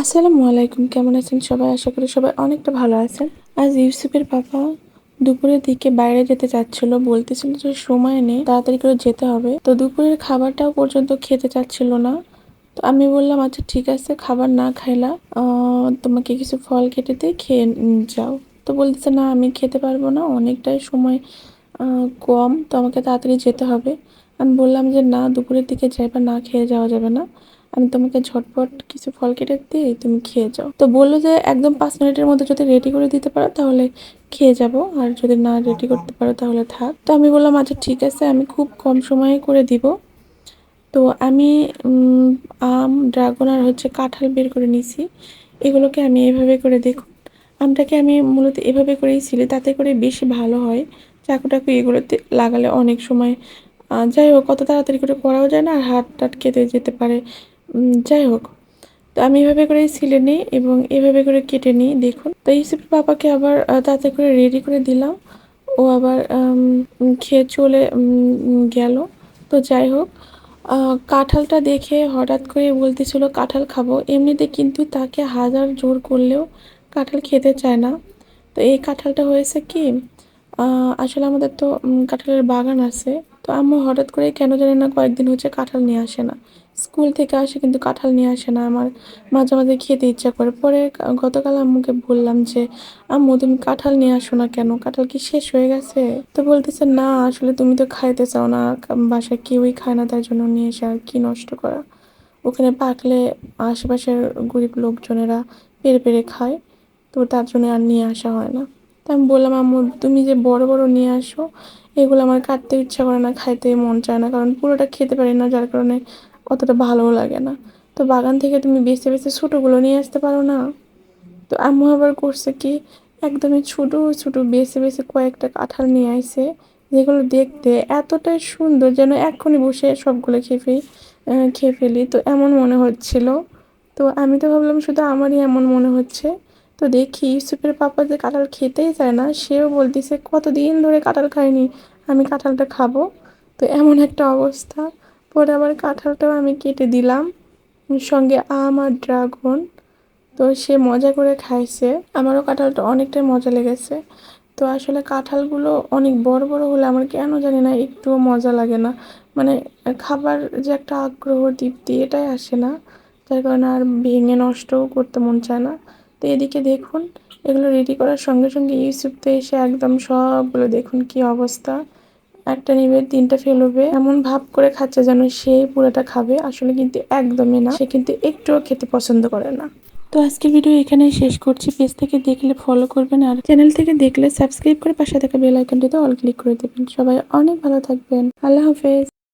আসসালামু আলাইকুম, কেমন আছেন সবাই? আশা করি সবাই অনেকটা ভালো আছেন। আজ ইউসুফের পাপা দুপুরের দিকে বাইরে যেতে চাচ্ছিল, বলতেছিল যে সময় নেই, তাড়াতাড়ি করে যেতে হবে। তো দুপুরের খাবারটাও পর্যন্ত খেতে চাচ্ছিল না। তো আমি বললাম আচ্ছা ঠিক আছে, খাবার না খাইলা তোমাকে কিছু ফল কেটে দিয়ে খেয়ে যাও। তো বলতেছে, না, আমি খেতে পারব না, অনেকটাই সময় কম, তো আমাকে তাড়াতাড়ি যেতে হবে। আমি বললাম যে, না, দুপুরের দিকে যাইবা, না খেয়ে যাওয়া যাবে না। আমি তোমাকে ঝটপট কিছু ফল কেটে দিই তুমি খেয়ে যাও। তো বলল যে একদম পাঁচ মিনিটের মধ্যে যদি রেডি করে দিতে পারো তাহলে খেয়ে যাব, আর যদি না রেডি করতে পারো তাহলে থাক। তো আমি বললাম আচ্ছা ঠিক আছে, আমি খুব কম সময়ে করে দিব। তো আমি আম, ড্রাগন আর হচ্ছে কাঁঠাল বের করে নিছি এগুলোকে আমি এভাবে করে দেখুন, আমটাকে আমি মূলত এভাবে করেই ছিলে, তাতে করে বেশি ভালো হয়। চাকু টাকু এগুলোতে লাগালে অনেক সময় যাই হোক কত তাড়াতাড়ি করে করাও যায় না, আর হাত টাট কেটে যেতে পারে। যাই হোক, তো আমি এভাবে করে ছিলে নিই এবং এভাবে করে কেটে নিই, দেখুন। তো ইউসুফের পাপাকে আবার তাতে করে রেডি করে দিলাম। ও আবার খেয়ে চলে গেল। তো যাই হোক কাঁঠালটা দেখে হঠাৎ করে বলতেছিল, কাঁঠাল খাব। এমনিতে কিন্তু তাকে হাজার জোর করলেও কাঁঠাল খেতে চায় না। তো এই কাঁঠালটা হয়েছে কি আসলে আমাদের তো কাঁঠালের বাগান আছে। তো আম্মু হঠাৎ করে কেন জানি না কয়েকদিন হচ্ছে কাঁঠাল নিয়ে আসে না। স্কুল থেকে আসে কিন্তু কাঁঠাল নিয়ে আসে না। আমার মাঝে মাঝে খেতে ইচ্ছা করে। পরে গতকাল আম্মুকে বললাম যে, আম্মু, তুমি কাঁঠাল নিয়ে আসো না কেন? কাঁঠাল কি শেষ হয়ে গেছে? তো বলতেছে, না, আসলে তুমি তো খাইতে চাও না। বাসায় কেউই খায় না তার জন্য নিয়ে এসে আর কি নষ্ট করা? ওখানে পাকলে আশেপাশের গরিব লোকজনেরা পেরে পেরে খায়। তো তার জন্য আর নিয়ে আসা হয় না। তো আমি বললাম, আম্মু, তুমি যে বড় বড় নিয়ে আসো, এগুলো আমার কাটতে ইচ্ছা করে না, খাইতে মন চায় না। কারণ পুরোটা খেতে পারি না, যার কারণে অতটা ভালোও লাগে না। তো বাগান থেকে তুমি বেছে বেছে ছোটোগুলো নিয়ে আসতে পারো না। তো আম্মু আবার করছে কি, একদমই ছোটো ছোটো বেছে বেছে কয়েকটা কাঁঠাল নিয়ে আসে যেগুলো দেখতে এতটাই সুন্দর যেন এক্ষুনি বসে সবগুলো খেয়ে ফেলি খেয়ে ফেলি। তো এমন মনে হচ্ছিল। তো আমি তো ভাবলাম শুধু আমারই এমন মনে হচ্ছে। তো দেখি ইউসুফের পাপা যে কাঁঠাল খেতেই চায় না, সেও বলতেছে, কতদিন ধরে কাঁঠাল খায়নি আমি কাঁঠালটা খাব? তো এমন একটা অবস্থা। পরে আবার কাঁঠালটাও আমি কেটে দিলাম। সঙ্গে আম আর ড্রাগন। তো সে মজা করে খাইছে। আমারও কাঁঠালটা অনেকটাই মজা লেগেছে। তো আসলে কাঁঠালগুলো অনেক বড় বড় হলে আমার কেন জানি না একটুও মজা লাগে না। মানে খাবার যে একটা আগ্রহ, তৃপ্তি, এটাই আসে না। যার কারণে আর ভেঙে নষ্টও করতে মন চায় না। তো এদিকে দেখুন, এগুলো রেডি করার সঙ্গে সঙ্গে ইউটিউবতে এসে একদম সবগুলো দেখুন কি অবস্থা। একটা নিবে, তিনটা ফেলবে এমন ভাব করে খাচ্ছে যেন সে পুরোটা খাবে। আসলে কিন্তু একদমই না। সে কিন্তু একটুও খেতে পছন্দ করে না। তো আজকের ভিডিও এখানে শেষ করছি। পেজ থেকে দেখলে ফলো করবেন আর চ্যানেল থেকে দেখলে সাবস্ক্রাইব করে পাশে থাকা বেল আইকনটিতে অল ক্লিক করে দেবেন। সবাই অনেক ভালো থাকবেন। আল্লাহ হাফেজ।